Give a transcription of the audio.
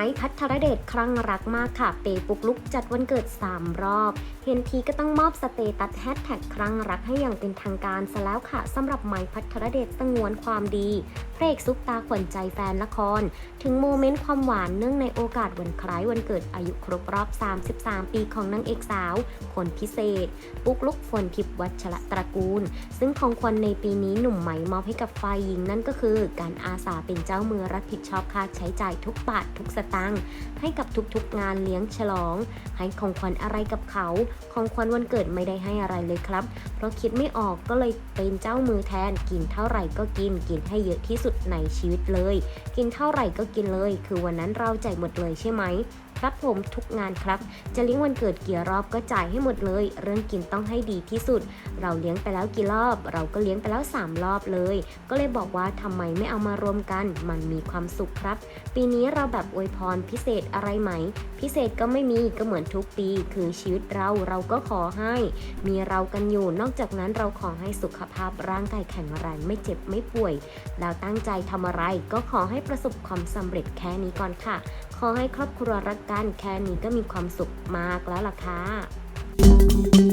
ม้พัทรเดชครั้งรักมากค่ะ เปปุกลุกจัดวันเกิด 3 รอบ เห็นทีก็ต้องมอบสเตตัสแฮชแท็กครั้งรักให้อย่างเป็นทางการซะแล้วค่ะสำหรับไม้พัทรเดชสงวนความดี ระเอกซุปตาขวัญใจแฟนละคร ถึงโมเมนต์ความหวานเนื่องในโอกาสวันคล้ายวันเกิดอายุครบรอบ 33 ปีของนางเอกสาว คนพิเศษ ปุ๊กลุกฝนทิพวัชระตระกูล ซึ่งของขวัญในปีนี้หนุ่มไหมมอบให้กับฝ่ายหญิงนั่นก็คือ การอาสาเป็นเจ้ามือรับผิดชอบค่าใช้จ่ายทุกบาททุกสตางค์ให้กับทุกๆงานเลี้ยงฉลอง ให้ของขวัญอะไรกับเขา ของขวัญวันเกิดไม่ได้ให้อะไรเลยครับ เพราะคิดไม่ออกก็เลยเป็นเจ้ามือแทนกินเท่าไหร่ก็กินกินให้เยอะที่สุดในชีวิตเลย กินเท่าไหร่ก็กินเลย คือวันนั้นเราจ่ายหมดเลยใช่ไหม รับผมทุกงานครับ จะเลี้ยงวันเกิดกี่รอบก็จ่ายให้หมดเลย เรื่องกินต้องให้ดีที่สุด เราเลี้ยงไปแล้วกี่รอบ เราก็เลี้ยงไปแล้ว 3 รอบเลย ก็เลยบอกว่าทำไมไม่เอามารวมกัน มันมีความสุขครับ ปีนี้เราแบบอวยพรพิเศษอะไรไหม พิเศษก็ไม่มีก็เหมือนทุกปี คือชีวิตเราเราก็ขอให้ มีเรากันอยู่นอกจากนั้นเราขอให้สุขภาพร่างกายแข็งแรงไม่เจ็บไม่ป่วยแล้วตั้งใจทำอะไรก็ขอให้ประสบความสำเร็จแค่นี้ก่อนค่ะ ขอให้ครอบครัวรักกัน แค่นี้ก็มีความสุขมากแล้วล่ะค่ะ